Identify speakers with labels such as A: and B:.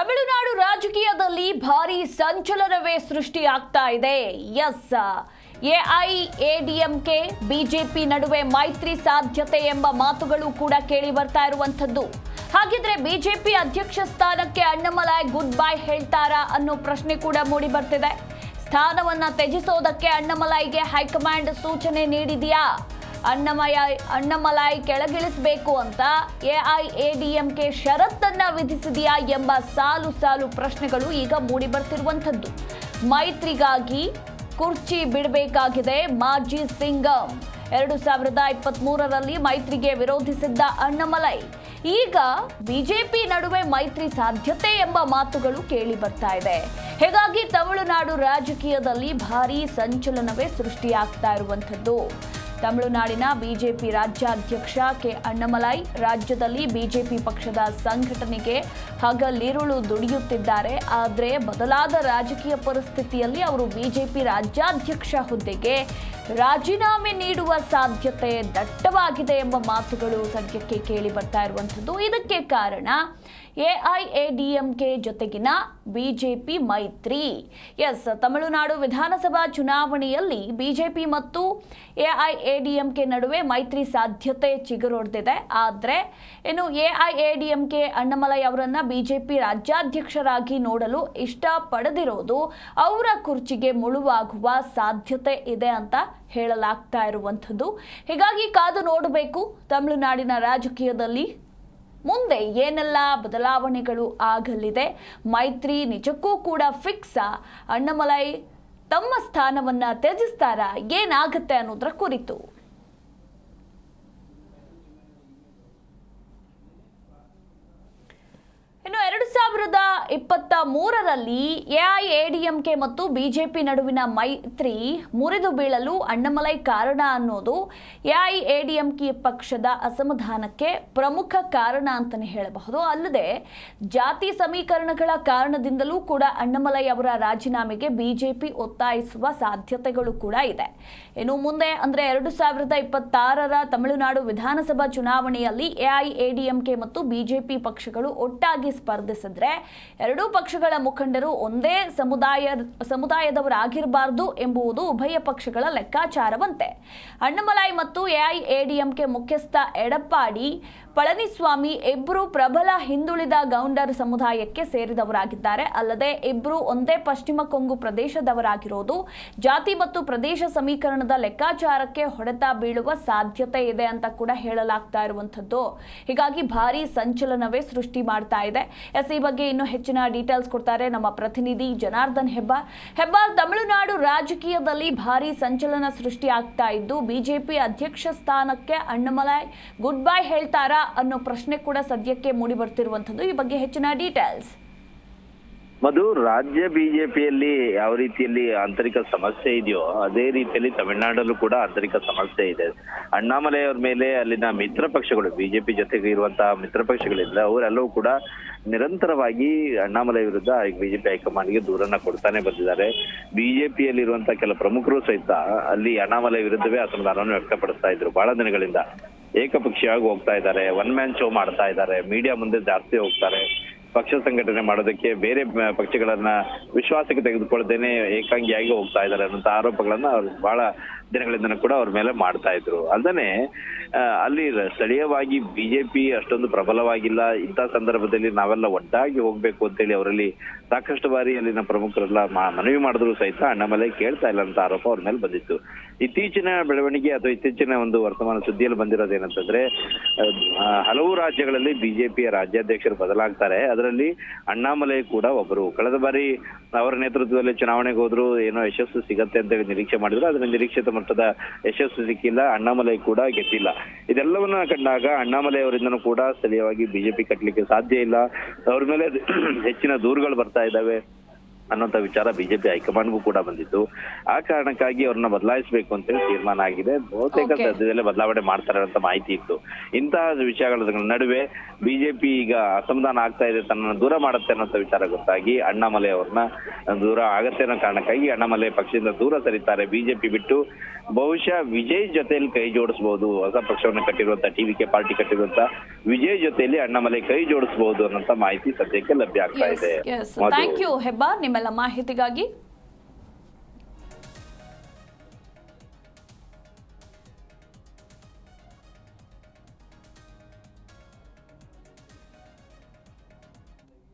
A: ತಮಿಳುನಾಡು ರಾಜಕೀಯದಲ್ಲಿ ಭಾರಿ ಸಂಚಲನವೇ ಸೃಷ್ಟಿಯಾಗ್ತಾ ಇದೆ. ಎಸ್ ಎಐಎಡಿಎಂಕೆ ಬಿಜೆಪಿ ನಡುವೆ ಮೈತ್ರಿ ಸಾಧ್ಯತೆ ಎಂಬ ಮಾತುಗಳು ಕೂಡ ಕೇಳಿ ಬರ್ತಾ ಇರುವಂಥದ್ದು. ಹಾಗಿದ್ರೆ ಬಿಜೆಪಿ ಅಧ್ಯಕ್ಷ ಸ್ಥಾನಕ್ಕೆ ಅಣ್ಣಮಲಾಯ್ ಗುಡ್ ಬೈ ಹೇಳ್ತಾರಾ ಅನ್ನೋ ಪ್ರಶ್ನೆ ಕೂಡ ಮೂಡಿ ಬರ್ತಿದೆ. ಸ್ಥಾನವನ್ನ ತ್ಯಜಿಸೋದಕ್ಕೆ ಅಣ್ಣಮಲಾಯ್ಗೆ ಹೈಕಮಾಂಡ್ ಸೂಚನೆ ನೀಡಿದೆಯಾ? ಅಣ್ಣಮಯ, ಅಣ್ಣಮಲಾಯಿ ಕೆಳಗಿಳಿಸಬೇಕು ಅಂತ ಎಐಎಡಿಎಂಕೆ ಷರತ್ತನ್ನ ವಿಧಿಸಿದೆಯಾ ಎಂಬ ಸಾಲು ಸಾಲು ಪ್ರಶ್ನೆಗಳು ಈಗ ಮೂಡಿ ಬರ್ತಿರುವಂಥದ್ದು. ಮೈತ್ರಿಗಾಗಿ ಕುರ್ಚಿ ಬಿಡಬೇಕಾಗಿದೆ ಮಾಜಿ ಸಿಂಗಂ. ಎರಡು ಸಾವಿರದ ಇಪ್ಪತ್ತ್ ಮೂರರಲ್ಲಿ ಮೈತ್ರಿಗೆ ವಿರೋಧಿಸಿದ್ದ ಅಣ್ಣಮಲೈ. ಈಗ ಬಿಜೆಪಿ ನಡುವೆ ಮೈತ್ರಿ ಸಾಧ್ಯತೆ ಎಂಬ ಮಾತುಗಳು ಕೇಳಿ ಬರ್ತಾ ಇದೆ. ಹೀಗಾಗಿ ತಮಿಳುನಾಡು ರಾಜಕೀಯದಲ್ಲಿ ಭಾರೀ ಸಂಚಲನವೇ ಸೃಷ್ಟಿಯಾಗ್ತಾ ಇರುವಂಥದ್ದು. ತಮಿಳುನಾಡಿನ ಬಿಜೆಪಿ ರಾಜ್ಯಾಧ್ಯಕ್ಷ ಕೆ ಅಣ್ಣಮಲೈ ರಾಜ್ಯದಲ್ಲಿ ಬಿಜೆಪಿ ಪಕ್ಷದ ಸಂಘಟನೆಗೆ ಹಗಲಿರುಳು ದುಡಿಯುತ್ತಿದ್ದಾರೆ. ಆದರೆ ಬದಲಾದ ರಾಜಕೀಯ ಪರಿಸ್ಥಿತಿಯಲ್ಲಿ ಅವರು ಬಿಜೆಪಿ ರಾಜ್ಯಾಧ್ಯಕ್ಷ ಹುದ್ದೆಗೆ ರಾಜೀನಾಮೆ ನೀಡುವ ಸಾಧ್ಯತೆ ದಟ್ಟವಾಗಿದೆ ಎಂಬ ಮಾತುಗಳು ಸದ್ಯಕ್ಕೆ ಕೇಳಿ ಬರ್ತಾ ಇರುವಂಥದ್ದು. ಇದಕ್ಕೆ ಕಾರಣ ಎಐಎಡಿಎಂಕೆ ಜೊತೆಗಿನ ಬಿಜೆಪಿ ಮೈತ್ರಿ. ಎಸ್, ತಮಿಳುನಾಡು ವಿಧಾನಸಭಾ ಚುನಾವಣೆಯಲ್ಲಿ ಬಿಜೆಪಿ ಮತ್ತು ಎಐಎಡಿಎಂಕೆ ನಡುವೆ ಮೈತ್ರಿ ಸಾಧ್ಯತೆ ಚಿಗುರೊಡೆದಿದೆ. ಆದರೆ, ಇನ್ನು ಎಐಎಡಿಎಂಕೆ ಅಣ್ಣಮಲೈ ಅವರನ್ನ ಬಿಜೆಪಿ ರಾಜ್ಯಾಧ್ಯಕ್ಷರಾಗಿ ನೋಡಲು ಇಷ್ಟಪಡದಿರೋದು ಅವರ ಕುರ್ಚಿಗೆ ಮುಳುವಾಗುವ ಸಾಧ್ಯತೆ ಇದೆ ಅಂತ ಹೇಳಲಾಗ್ತಾ ಇರುವಂಥದ್ದು. ಹೀಗಾಗಿ ಕಾದು ನೋಡಬೇಕು ತಮಿಳುನಾಡಿನ ರಾಜಕೀಯದಲ್ಲಿ. ಮುಂದೆ ಏನೆಲ್ಲ ಬದಲಾವಣೆಗಳು ಆಗಲಿದೆ? ಮೈತ್ರಿ ನಿಜಕ್ಕೂ ಕೂಡ ಫಿಕ್ಸಾ ಅಣ್ಣಮಲೈ ತಮ್ಮ ಸ್ಥಾನವನ್ನ ತ್ಯಜಿಸ್ತಾರಾ? ಏನಾಗುತ್ತೆ ಅನ್ನೋದ್ರ ಕುರಿತು ಇನ್ನು ಎರಡು ಸಾವಿರದ ಇಪ್ಪತ್ತ ಮೂರರಲ್ಲಿ ಎಐಎಡಿಎಂಕೆ ಮತ್ತು ಬಿಜೆಪಿ ನಡುವಿನ ಮೈತ್ರಿ ಮುರಿದು ಬೀಳಲು ಅಣ್ಣಮಲೈ ಕಾರಣ ಅನ್ನೋದು ಎಐಎಡಿಎಂಕೆ ಪಕ್ಷದ ಅಸಮಾಧಾನಕ್ಕೆ ಪ್ರಮುಖ ಕಾರಣ ಅಂತಲೇ ಹೇಳಬಹುದು. ಅಲ್ಲದೆ ಜಾತಿ ಸಮೀಕರಣಗಳ ಕಾರಣದಿಂದಲೂ ಕೂಡ ಅಣ್ಣಮಲೈ ಅವರ ರಾಜೀನಾಮೆಗೆ ಬಿಜೆಪಿ ಒತ್ತಾಯಿಸುವ ಸಾಧ್ಯತೆಗಳು ಕೂಡ ಇದೆ. ಇನ್ನು ಮುಂದೆ ಅಂದರೆ ಎರಡು ಸಾವಿರದ ಇಪ್ಪತ್ತಾರರ ತಮಿಳುನಾಡು ವಿಧಾನಸಭಾ ಚುನಾವಣೆಯಲ್ಲಿ ಎಐಎಡಿಎಂಕೆ ಮತ್ತು ಬಿಜೆಪಿ ಪಕ್ಷಗಳು ಒಟ್ಟಾಗಿ ಸ್ಪರ್ಧಿಸಿದ್ರೆ ಎರಡೂ ಪಕ್ಷಗಳ ಮುಖಂಡರು ಒಂದೇ ಸಮುದಾಯ ಸಮುದಾಯದವರಾಗಿರಬಾರದು ಎಂಬುದು ಉಭಯ ಪಕ್ಷಗಳ ಲೆಕ್ಕಾಚಾರವಂತೆ. ಅಣ್ಣಮಲೈ ಮತ್ತು ಎಐಎಡಿಎಂಕೆ ಮುಖ್ಯಸ್ಥ ಎಡಪ್ಪಾಡಿ ಪಳನಿಸ್ವಾಮಿ ಇಬ್ಬರು ಪ್ರಬಲ ಹಿಂದುಳಿದ ಗೌಂಡರ್ ಸಮುದಾಯಕ್ಕೆ ಸೇರಿದವರಾಗಿದ್ದಾರೆ. ಅಲ್ಲದೆ ಇಬ್ಬರು ಒಂದೇ ಪಶ್ಚಿಮ ಕೊಂಗು ಪ್ರದೇಶದವರಾಗಿರೋದು. ಜಾತಿ ಮತ್ತು ಪ್ರದೇಶ ಸಮೀಕರಣದ ಲೆಕ್ಕಾಚಾರಕ್ಕೆ ಹೊಡೆತ ಬೀಳುವ ಸಾಧ್ಯತೆ ಇದೆ ಅಂತ ಕೂಡ ಹೇಳಲಾಗ್ತಾ ಇರುವಂಥದ್ದು. ಹೀಗಾಗಿ ಭಾರಿ ಸಂಚಲನವೇ ಸೃಷ್ಟಿ ಮಾಡ್ತಾ ಇದೆ. ಎಸ್ ಈ ಬಗ್ಗೆ ಇನ್ನೂ ಹೆಚ್ಚಿನ ಡೀಟೇಲ್ಸ್ ಕೊಡ್ತಾರೆ ನಮ್ಮ ಪ್ರತಿನಿಧಿ ಜನಾರ್ದನ್ ಹೆಬ್ಬಾರ್. ಹೆಬ್ಬಾರ್, ತಮಿಳುನಾಡು ರಾಜಕೀಯದಲ್ಲಿ ಭಾರಿ ಸಂಚಲನ ಸೃಷ್ಟಿ ಆಗ್ತಾ ಇದ್ದು, ಬಿಜೆಪಿ ಅಧ್ಯಕ್ಷ ಸ್ಥಾನಕ್ಕೆ ಅಣ್ಣಮಲೈ ಗುಡ್ ಬೈ ಹೇಳ್ತಾರಾ? ಅನ್ನೋ ಪ್ರಶ್ನೆ ಕೂಡ ಸದ್ಯಕ್ಕೆ ಮೂಡಿ ಬರ್ತಿರುವಂತದ್ದು ಈ ಬಗ್ಗೆ ಹೆಚ್ಚಿನ ಡೀಟೇಲ್ಸ್
B: ಮಧು, ರಾಜ್ಯ ಬಿಜೆಪಿಯಲ್ಲಿ ಯಾವ ರೀತಿಯಲ್ಲಿ ಆಂತರಿಕ ಸಮಸ್ಯೆ ಇದೆಯೋ, ಅದೇ ರೀತಿಯಲ್ಲಿ ತಮಿಳುನಾಡಲ್ಲೂ ಕೂಡ ಆಂತರಿಕ ಸಮಸ್ಯೆ ಇದೆ. ಅಣ್ಣಾಮಲೈ ಅವ್ರ ಮೇಲೆ ಅಲ್ಲಿನ ಮಿತ್ರ ಪಕ್ಷಗಳು, ಬಿಜೆಪಿ ಜೊತೆಗೆ ಇರುವಂತಹ ಮಿತ್ರ ಪಕ್ಷಗಳಿಂದ ಅವರೆಲ್ಲವೂ ಕೂಡ ನಿರಂತರವಾಗಿ ಅಣ್ಣಾಮಲೈ ವಿರುದ್ಧ ಬಿಜೆಪಿ ಹೈಕಮಾಂಡ್ಗೆ ದೂರನ್ನ ಕೊಡ್ತಾನೆ ಬಂದಿದ್ದಾರೆ. ಬಿಜೆಪಿಯಲ್ಲಿರುವಂತಹ ಕೆಲ ಪ್ರಮುಖರು ಸಹಿತ ಅಲ್ಲಿ ಅಣ್ಣಾಮಲೈ ವಿರುದ್ಧವೇ ಅಸಮಾಧಾನವನ್ನು ವ್ಯಕ್ತಪಡಿಸ್ತಾ ಇದ್ರು. ಬಹಳ ದಿನಗಳಿಂದ ಏಕಪಕ್ಷೀಯವಾಗಿ ಹೋಗ್ತಾ ಇದ್ದಾರೆ ಒನ್ ಮ್ಯಾನ್ ಶೋ ಮಾಡ್ತಾ ಇದ್ದಾರೆ ಮೀಡಿಯಾ ಮುಂದೆ ಜಾಸ್ತಿ ಹೋಗ್ತಾರೆ. ಪಕ್ಷ ಸಂಘಟನೆ ಮಾಡೋದಕ್ಕೆ ಬೇರೆ ಪಕ್ಷಗಳನ್ನ ವಿಶ್ವಾಸಕ್ಕೆ ತೆಗೆದುಕೊಳ್ಳದೇನೆ ಏಕಾಂಗಿಯಾಗಿ ಹೋಗ್ತಾ ಇದ್ದಾರೆ ಅನ್ನೋ ಆರೋಪಗಳನ್ನ ಅವ್ರು ಬಹಳ ದಿನಗಳಿಂದ ಕೂಡ ಅವ್ರ ಮೇಲೆ ಮಾಡ್ತಾ ಇದ್ರು. ಅಲ್ಲದೆ ಅಲ್ಲಿ ಸ್ಥಳೀಯವಾಗಿ ಬಿಜೆಪಿ ಅಷ್ಟೊಂದು ಪ್ರಬಲವಾಗಿಲ್ಲ. ಇಂಥ ಸಂದರ್ಭದಲ್ಲಿ ನಾವೆಲ್ಲ ಒಟ್ಟಾಗಿ ಹೋಗ್ಬೇಕು ಅಂತೇಳಿ ಅವರಲ್ಲಿ ಸಾಕಷ್ಟು ಬಾರಿ ಅಲ್ಲಿನ ಪ್ರಮುಖರೆಲ್ಲ ಮನವಿ ಮಾಡಿದ್ರು ಸಹಿತ ಅಣ್ಣಾಮಲೈ ಕೇಳ್ತಾ ಇಲ್ಲ ಅಂತ ಆರೋಪ ಅವ್ರ ಮೇಲೆ ಬಂದಿತ್ತು. ಇತ್ತೀಚಿನ ಬೆಳವಣಿಗೆ ಅಥವಾ ಇತ್ತೀಚಿನ ಒಂದು ವರ್ತಮಾನ ಸುದ್ದಿಯಲ್ಲಿ ಬಂದಿರೋದೇನಂತಂದ್ರೆ ಹಲವು ರಾಜ್ಯಗಳಲ್ಲಿ ಬಿಜೆಪಿಯ ರಾಜ್ಯಾಧ್ಯಕ್ಷರು ಬದಲಾಗ್ತಾರೆ. ಅದರಲ್ಲಿ ಅಣ್ಣಾಮಲೈ ಕೂಡ ಒಬ್ಬರು ಕಳೆದ ಬಾರಿ ಅವರ ನೇತೃತ್ವದಲ್ಲಿ ಚುನಾವಣೆಗೆ ಹೋದ್ರು ಏನೋ ಯಶಸ್ಸು ಸಿಗತ್ತೆ ಅಂತ ಹೇಳಿ ನಿರೀಕ್ಷೆ ಮಾಡಿದ್ರು. ಅದನ್ನ ನಿರೀಕ್ಷಿತ ಮಟ್ಟದ ಯಶಸ್ಸು ಸಿಕ್ಕಿಲ್ಲ ಅಣ್ಣಾಮಲೈ ಕೂಡ ಗೆದ್ದಿಲ್ಲ. ಇದೆಲ್ಲವನ್ನ ಕಂಡಾಗ ಅಣ್ಣಾಮಲೈ ಅವರಿಂದನೂ ಕೂಡ ಸ್ಥಳೀಯವಾಗಿ ಬಿಜೆಪಿ ಕಟ್ಟಲಿಕ್ಕೆ ಸಾಧ್ಯ ಇಲ್ಲ. ಅವ್ರ ಮೇಲೆ ಹೆಚ್ಚಿನ ದೂರುಗಳು ಬರ್ತಾ ಇದ್ದಾವೆ. ಅನ್ನೋಂಥ ವಿಚಾರ ಬಿಜೆಪಿ ಹೈಕಮಾಂಡ್ಗೂ ಕೂಡ ಬಂದಿತ್ತು. ಆ ಕಾರಣಕ್ಕಾಗಿ ಅವ್ರನ್ನ ಬದಲಾಯಿಸಬೇಕು ಅಂತೇಳಿ ತೀರ್ಮಾನ ಆಗಿದೆ. ಬಹುತೇಕ. ಸದ್ಯದಲ್ಲೇ ಬದಲಾವಣೆ ಮಾಡ್ತಾರೆ ಅಂತ ಮಾಹಿತಿ ಇತ್ತು. ಇಂತಹ ವಿಷಯಗಳ ನಡುವೆ ಬಿಜೆಪಿ ಈಗ ಅಸಮಾಧಾನ ಆಗ್ತಾ ಇದೆ ತನ್ನ ದೂರ ಮಾಡುತ್ತೆ ಅನ್ನೋ ವಿಚಾರ ಗೊತ್ತಾಗಿ ಅಣ್ಣಾಮಲೆ ಅವ್ರನ್ನ ದೂರ ಆಗತ್ತೆ ಅನ್ನೋ ಕಾರಣಕ್ಕಾಗಿ ಅಣ್ಣಾಮಲೆ ಪಕ್ಷದಿಂದ ದೂರ ಸರಿತಾರೆ. ಬಿಜೆಪಿ ಬಿಟ್ಟು ಬಹುಶಃ ವಿಜಯ್ ಜೊತೆಯಲ್ಲಿ ಕೈ ಜೋಡಿಸಬಹುದು ಹೊಸ ಪಕ್ಷವನ್ನು ಕಟ್ಟಿರುವಂತ ಟಿವಿಕೆ ಪಾರ್ಟಿ ಕಟ್ಟಿರುವಂತ ವಿಜಯ್ ಜೊತೆಯಲ್ಲಿ ಅಣ್ಣಾಮಲೆ ಕೈ ಜೋಡಿಸಬಹುದು ಅನ್ನೋಂತ ಮಾಹಿತಿ ಸದ್ಯಕ್ಕೆ ಲಭ್ಯ ಆಗ್ತಾ ಇದೆ.
A: ನಿಮ್ಮೆಲ್ಲ ಮಾಹಿತಿಗಾಗಿ